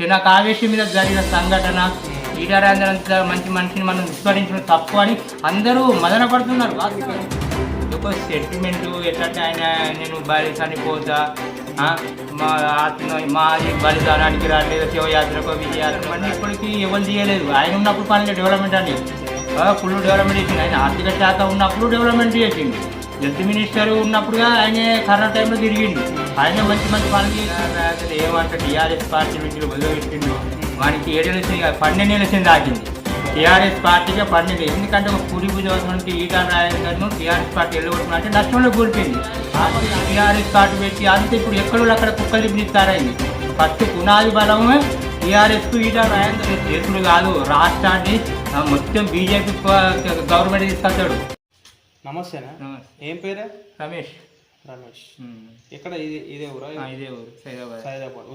నాకు ఆవేశం మీద జరిగిన సంఘటన ఈటారాంధ్రంత మంచి మనిషిని మనం విస్మరించడం తప్పు అని అందరూ మదన పడుతున్నారు. వాస్తవం. ఒక సెంటిమెంట్ ఎట్లంటే ఆయన నేను బలి చనిపోతా మా ఆత్మ మాది బలిదానానికి రాలేదు శివయాత్రకు విజయయాత్రకు అన్నీ ఇప్పటికీ ఎవరు చేయలేదు ఆయన ఉన్నప్పుడు పనులు డెవలప్మెంట్ అని. ఫుల్ డెవలప్మెంట్ చేసింది ఆయన ఆర్థిక శాఖ ఉన్నప్పుడు డెవలప్మెంట్ చేసింది హెల్త్ మినిస్టర్ ఉన్నప్పుడుగా ఆయన కరోనా టైంలో తిరిగిండు. ఆయన మంచి మంచి పనులు చేసిన ఏమంటే టీఆర్ఎస్ పార్టీ నుంచి వదిలిపెట్టిండు వానికి ఏడు ఎలక్షన్ పన్నెండు ఎలక్షన్ దాటింది టీఆర్ఎస్ పార్టీగా పన్నెండు ఎందుకంటే ఒక కుడి భుజవంతునికి ఈటా రాజేందర్ను టీఆర్ఎస్ పార్టీ వెళ్ళగొట్టినట్టే నష్టంలో కూలిపోయింది. టీఆర్ఎస్ పార్టీ పెట్టి అంతే ఇప్పుడు ఎక్కడో అక్కడ కుక్కలు తిప్పిస్తారైంది ఫస్ట్ పునాది బలమే టీఆర్ఎస్కు ఈటా రాజేందర్ చేతుడు కాదు రాష్ట్రాన్ని మొత్తం బీజేపీ గవర్నమెంట్ తీసుకొచ్చాడు నమస్తేనా? నమస్తే. ఏం పేరే? రమేష్. రమేష్. ఉమ్. ఎక్కడ? ఇది ఇదే ఊరా? ఇదే ఊరు. సైదాబాద్. సైదాబాద్.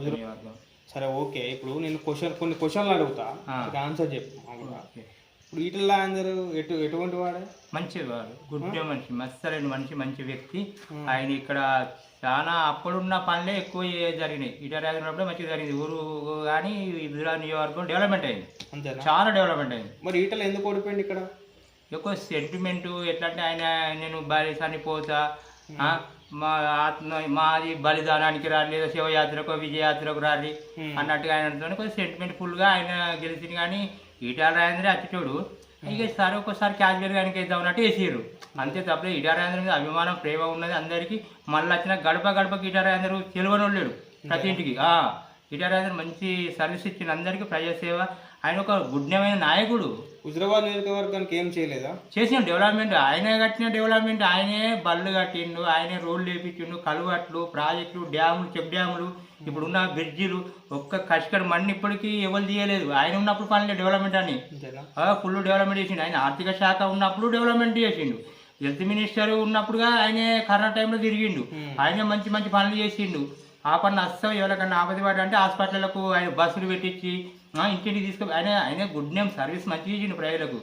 సరే ఓకే. ఇప్పుడు నేను క్వశ్చన్ కొన్ని క్వశ్చన్లు అడుగుతా. ఆన్సర్ చెప్పు. ఇప్పుడు ఈటల అందరూ ఎటు ఎటువంటి వాడే? మంచివాడు గుడ్ మనిషి. మస్తరైన మనిషి మంచి వ్యక్తి. ఆయన ఇక్కడ చాలా అప్పుడున్న పనులే ఎక్కువ జరిగినాయి. ఇటు రాజున్నప్పుడే మంచిగా జరిగింది. ఊరు కానీ విధురా నియోజకవర్గం డెవలప్మెంట్ అయింది. చాలా డెవలప్మెంట్ అయింది. మరి ఈటల ఎందుకు ఓడిపోయింది ఇక్కడ? ఎక్కువ సెంటిమెంట్ ఎట్లా అంటే ఆయన నేను చనిపోతా ఆ, మా ఆత్మ మాది బలిదానానికి రాలేదు శివయాత్రకు విజయయాత్రకు రాలి. అన్నట్టుగా ఆయన కొంచెం సెంటిమెంట్ ఫుల్గా ఆయన గెలిచింది కానీ ఈటాల రాజేంద్ర అచ్చిటోడు ఇక సరే ఒక్కోసారి క్యాజువల్ గానికి వేద్దాం అన్నట్టు వేసారు అంతే తప్పలేదు ఈటా రాజేంద్ర మీద అభిమానం ప్రేమ ఉన్నది అందరికీ. మళ్ళీ వచ్చిన గడప గడపకి ఈటా రాజేంద్ర లేడు ప్రతి ఇంటికి. ఆ, ఈటా రాజేంద్ర మంచి సర్వీస్ ఇచ్చిన అందరికీ. ప్రజాసేవ ఆయన ఒక గుడ్నమైన నాయకుడు. హుజరాబాద్ నియోజకవర్గానికి ఏం చేయలేదా? చేసిన డెవలప్మెంట్. ఆయనే కట్టిన డెవలప్మెంట్ ఆయనే బళ్ళు కట్టిండు ఆయనే రోడ్లు వేపించిండు కలువట్లు ప్రాజెక్టులు డ్యాములు చెక్ డ్యాములు ఇప్పుడున్న బ్రిడ్జిలు ఒక్క కష్కర్ మన్ని ఇప్పటికీ ఎవరు తీయలేదు. ఆయన ఉన్నప్పుడు పనులే డెవలప్మెంట్ అని. ఫుల్ డెవలప్మెంట్ చేసిండు. ఆయన ఆర్థిక శాఖ ఉన్నప్పుడు డెవలప్మెంట్ చేసిండు. హెల్త్ మినిస్టర్ ఉన్నప్పుడుగా ఆయనే కరోనా టైంలో తిరిగిండు. ఆయనే మంచి మంచి పనులు చేసిండు. ఆ పనులు అస్సం ఎవరికన్నా ఆపది అంటే హాస్పిటల్లకు ఆయన బస్సులు పెట్టించి ఇంటింటికి తీసుకు. ఆయన ఆయన గుడ్ నేమ్ సర్వీస్ మంచిగా చేసిండు ప్రజలకు.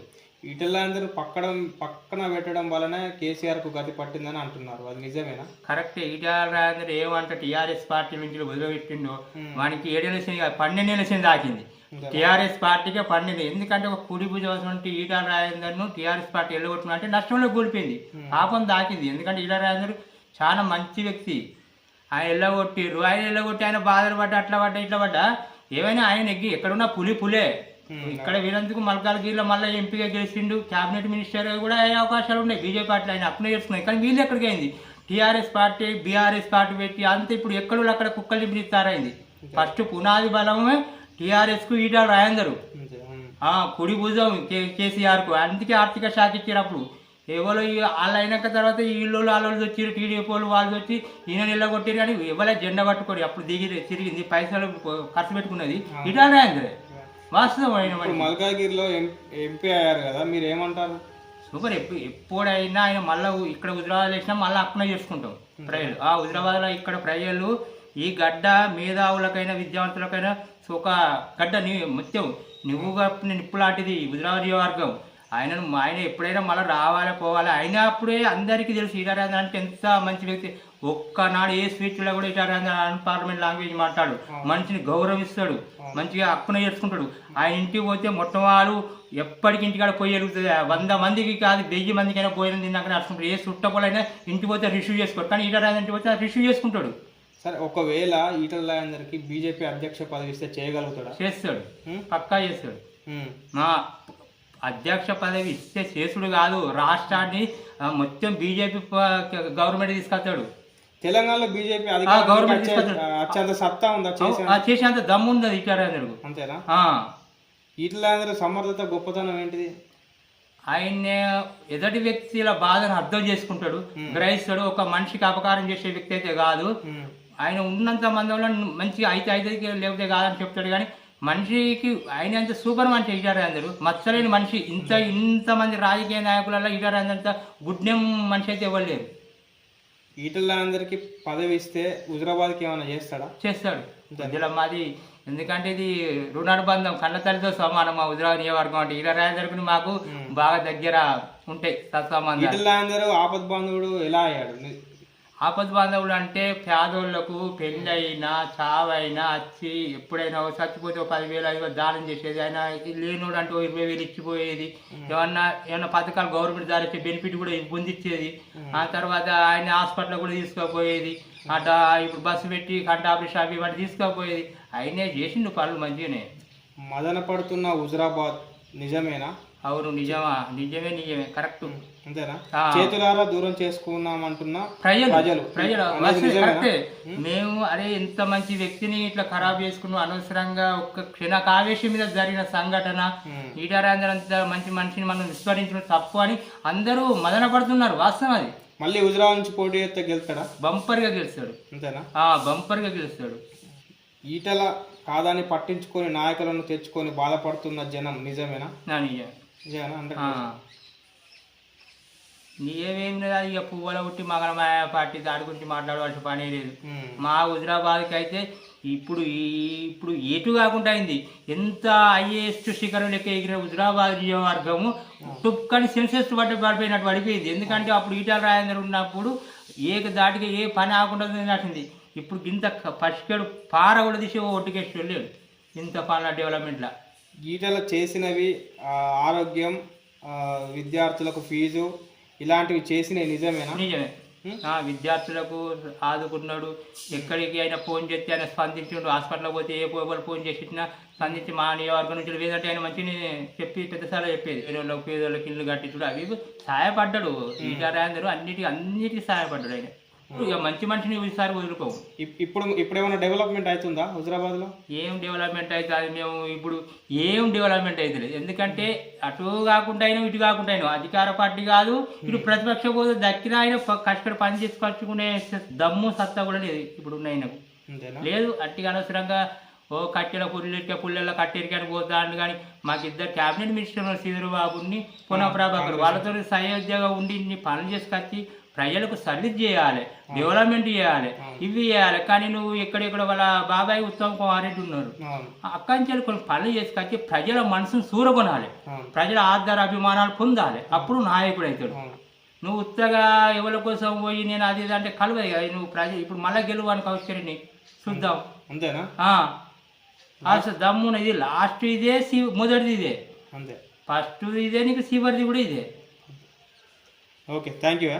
ఈటల అందరూ పక్కడం పక్కన పెట్టడం వలన కేసీఆర్కు గతి పట్టిందని అంటున్నారు. అది నిజమేనా? కరెక్ట్. ఈటాల రాజేంద్ర ఏమంటే టీఆర్ఎస్ పార్టీ నుంచి వదిలిపెట్టిండు. వానికి ఏడు ఎలక్షన్ కాదు, పన్నెండు ఎలక్షన్ దాకింది. టీఆర్ఎస్ పార్టీకే పన్నెండు. ఎందుకంటే ఒక కుడి భుజం ఈటాల రాజేందర్ను టీఆర్ఎస్ పార్టీ వెళ్ళగొట్టినట్టే నష్టంలో కూలిపోయింది. పాపం దాకింది. ఎందుకంటే ఈటాల రాజేందర్ చాలా మంచి వ్యక్తి. ఆయన వెళ్ళగొట్టిర్రు ఆయన వెళ్ళగొట్టి ఆయన బాధలు పడ్డా అట్లా పడ్డా ఇట్లా పడ్డా. ఏమైనా ఆయన ఎగ్గి ఎక్కడున్నా పులి పులే. ఇక్కడ వీరందుకు మల్కాలగిరిలో మళ్ళీ ఎంపీగా గెలిచిండు క్యాబినెట్ మినిస్టర్ కూడా అయ్యే అవకాశాలు ఉన్నాయి. బీజేపీ పార్టీలో ఆయన అప్లై చేసుకున్నాయి కానీ వీళ్ళు ఎక్కడికి అయింది? టీఆర్ఎస్ పార్టీ బీఆర్ఎస్ పార్టీ పెట్టి అంత ఇప్పుడు ఎక్కడ అక్కడ కుక్కలు నింపిస్తారైంది ఫస్ట్ పునాది బలమే టీఆర్ఎస్కు ఈటల రాయందరు. కుడి భుజం కే కేసీఆర్కు. అందుకే ఆర్థిక శాఖ ఇచ్చారు అప్పుడు. ఎవరో ఈ వాళ్ళు అయినాక తర్వాత వీళ్ళు వాళ్ళు వచ్చారు టీడీపీ వాళ్ళు వాళ్ళు వచ్చి ఈయన నిల్లగొట్టారు కానీ ఎవరో జెండా పట్టుకోరు అప్పుడు దిగి తిరిగింది పైసలు ఖర్చు పెట్టుకున్నది. ఇటా రాయందరే వాస్తవం మల్కాగిరిలో ఎంపీ అయ్యారు కదా మీరు ఏమంటారు సూపర్ ఎప్పుడు ఎప్పుడైనా ఆయన మళ్ళీ ఇక్కడ హుజరాబాద్ వేసినా మళ్ళీ అక్కడే చేసుకుంటాం ప్రజలు. ఆ హుజరాబాద్లో ఇక్కడ ప్రజలు ఈ గడ్డ మేధావులకైనా విద్యావంతులకైనా ఒక గడ్డ నీ మొత్తం నువ్వు కప్పిన నిప్పు లాంటిది హుజరాబాద్ నియోజకవర్గం. ఆయనను ఆయన ఎప్పుడైనా మళ్ళీ రావాలి పోవాలి? అయినా అప్పుడే అందరికీ తెలుసు ఈటారాజన్ అంటే ఎంత మంచి వ్యక్తి. ఒక్కనాడు ఏ స్పీచ్లో కూడా ఈటారాజన్ పార్లమెంట్ లాంగ్వేజ్ మాట్లాడు. మనిషిని గౌరవిస్తాడు. మంచిగా హక్కున చేసుకుంటాడు ఆయన ఇంటికి పోతే మొట్టమొదలు ఎప్పటికి ఇంటికాడ పోయి వెలుగుతుంది వంద మందికి కాదు వెయ్యి మందికైనా పోయిన తిన్నాక నడుచుకుంటాడు ఏ చుట్టపోలైనా ఇంటికి పోతే రిసీవ్ చేసుకోడు. కానీ ఈటారాజన్ ఇంటికి పోతే రిసీవ్ చేసుకుంటాడు. సరే ఒకవేళ ఈటల అందరికి బీజేపీ అధ్యక్ష పదవి ఇస్తే చేయగలుగుతాడా? చేస్తాడు? పక్కా చేస్తాడు. అధ్యక్ష పదవి ఇస్తే చేసుడు కాదు. రాష్ట్రాన్ని మొత్తం బీజేపీ గవర్నమెంట్ తీసుకొస్తాడు. తెలంగాణలో బీజేపీ గవర్నమెంట్. వచ్చేంత సత్తా ఉందా చేసేంత దమ్ము ఉంది ఈటారాజనుడు అంతేనా? అందరి సమర్థత గొప్పతనం ఏంటిది? ఆయన్ని ఎదటి వ్యక్తుల బాధను అర్థం చేసుకుంటాడు. గ్రహిస్తాడు. ఒక మనిషికి అపకారం చేసే వ్యక్తి అయితే కాదు. ఆయన ఉన్నంత మందంలో మంచిగా అయితే అయితే లేకపోతే కాదని చెప్తాడు. కానీ మనిషికి ఆయన అంత సూపర్ మనిషి ఇటారు అందరూ మచ్చలేని మనిషి. ఇంత ఇంతమంది రాజకీయ నాయకులలో ఇటారు అంత గుడ్ నేమ్ మనిషి అయితే ఇవ్వలేరు ఈటల అందరికి పదవి ఇస్తే హుజరాబాద్కి ఏమైనా చేస్తాడా? చేస్తాడు. మధ్యలో మాది ఎందుకంటే ఇది రుణానుబంధం కన్న తల్లితో సమానం మా హుజరాబాద్ నియోజకవర్గం అంటే. ఇలా రాజకీయ మాకు బాగా దగ్గర ఉంటాయి సత్సంబంధాలు. ఈటల ఆపద్ బాంధవుడు ఎలా అయ్యాడు? ఆపద బాంధవులు అంటే పేదోళ్ళకు పెళ్ళైనా చావైనా వచ్చి ఎప్పుడైనా చచ్చిపోతే పదివేలు ఐదు దానం చేసేది. ఆయన లేనోడు అంటే ఇరవై వేలు ఇచ్చిపోయేది. ఏమన్నా ఏమన్నా పథకాలు గవర్నమెంట్ ద్వారా బెనిఫిట్ కూడా పొందిచ్చేది ఆ తర్వాత ఆయన హాస్పిటల్ కూడా తీసుకుపోయేది. అట ఇప్పుడు బస్సు పెట్టి కంట ఆపరేషన్ అవి ఇవన్నీ తీసుకుపోయేది. ఆయనే చేసిండు పనులు మంచిగానే. మదన పడుతున్న హుజరాబాద్ నిజమేనా? అవును నిజమా? నిజమే నిజమే కరెక్ట్. అంతేనా. చేతులారా దూరం చేసుకున్నామంటున్న ప్రజలు ప్రజలు. ప్రజలు? కరెక్టే. మేము అరే ఇంత మంచి వ్యక్తిని ఇట్లా ఖరాబ్ చేసుకున్నాం అనవసరంగా ఒక్క క్షణక ఆవేశం మీద జరిగిన సంఘటన ఉమ్. ఈటారాంధ్రంత మంచి మనిషిని మనం విస్మరించడం తప్పు అని అందరూ మదన పడుతున్నారు వాస్తవం అది. మళ్ళీ హుజరాబాద్ నుంచి పోటీ చేస్తే గెలుస్తాడా? బంపర్గా గెలుస్తాడు. అంతేనా? ఆ బంపర్గా గెలుస్తాడు. ఈటల కాదని పట్టించుకొని నాయకులను తెచ్చుకొని బాధపడుతున్న జనం నిజమేనా? నా నీవేం లేదు ఇక పువ్వుల పుట్టి మగనమాయ పార్టీ దాడి గురించి మాట్లాడవలసిన పనే లేదు. మా హుజరాబాద్కి అయితే ఇప్పుడు ఇప్పుడు ఎటు కాకుండా అయింది. ఎంత ఐఏఎస్ శిఖరం లెక్క ఎగిరిన హుజరాబాద్ నియోజకవర్గము టుక్కని సెన్సెస్ పట్టి పడిపోయినట్టు పడిపోయింది. ఎందుకంటే అప్పుడు ఈటల రాజేందర్ ఉన్నప్పుడు ఏ దాటికి ఏ పని ఆకుండా నచ్చింది ఇప్పుడు ఇంత పసికడు పార కూడా తీసి ఒట్టుకేసి వెళ్ళాడు ఇంత పనుల డెవలప్మెంట్లో ఈటల చేసినవి ఆరోగ్యం విద్యార్థులకు ఫీజు ఇలాంటివి చేసినవి నిజమేనా? నిజమే. విద్యార్థులకు ఆదుకున్నాడు ఎక్కడికి అయినా ఫోన్ చేస్తే ఆయన స్పందించాడు. హాస్పిటల్కి పోతే ఏ పోయి ఫోన్ చేసినా స్పందించి మా నియోజకవర్గం నుంచి లేదంటే ఆయన మంచిని చెప్పి పెద్దసార్లు చెప్పేది. వేరే వాళ్ళకి పేదోళ్ళకి ఇల్లు కట్టించుడు అవి సహాయపడ్డాడు ఈటారాయందరూ అన్నిటికీ అన్నిటికీ సహాయపడ్డాడు ఆయన. ఇక మంచి మనిషిని ఈసారి వదులుకోము. ఇప్- ఇప్పుడు ఇప్పుడు ఏమైనా డెవలప్మెంట్ అవుతుందా హుజరాబాద్లో? ఏం డెవలప్మెంట్ అయితే అది మేము ఇప్పుడు ఏం డెవలప్మెంట్ అవుతుంది ఎందుకంటే అటు కాకుండా అయినా ఇటు కాకుండా అయినా అధికార పార్టీ కాదు ఇటు ప్రతిపక్ష పోదు దక్కిన ఆయన కష్టపడి పని చేసుకొచ్చుకునే దమ్ము సత్తా కూడా లేదు ఇప్పుడు ఉన్న ఆయనకు లేదు అట్టిగా అనవసరంగా ఓ కట్టెల పుల్లెక్క పుల్లెల కట్టెరికని పోతాను కానీ మాకు ఇద్దరు క్యాబినెట్ మినిస్టర్ శ్రీధర్ బాబుని పునః ప్రభాకర్ వాళ్ళతో సయోధ్యగా ఉండి ఇన్ని పనులు చేసుకొచ్చి ప్రజలకు సర్వీస్ చేయాలి డెవలప్మెంట్ చేయాలి ఇవి చేయాలి. కానీ నువ్వు ఎక్కడెక్కడ వాళ్ళ బాబాయ్ ఉత్తమ్ కుమార్ రెడ్డి ఉన్నారు. అవును. అక్కంచెలు కొన్ని పనులు చేసుకొచ్చి ప్రజల మనసును సూరగొనాలి ప్రజల ఆధార అభిమానాలు పొందాలి. అప్పుడు నాయకుడు అవుతాడు నువ్వు ఉత్తగా ఎవరి కోసం పోయి నేను అది ఇది అంటే కలవదు కదా. నువ్వు ప్రజ ఇప్పుడు మళ్ళీ గెలువానికి అవసరం చూద్దాం. అంతేనా. అసలు దమ్మున ఇది లాస్ట్ ఇదే సి మొదటిది ఇదే. అంతే. ఫస్ట్ ఇదే నీకు చివరిది కూడా ఇదే. Okay thank you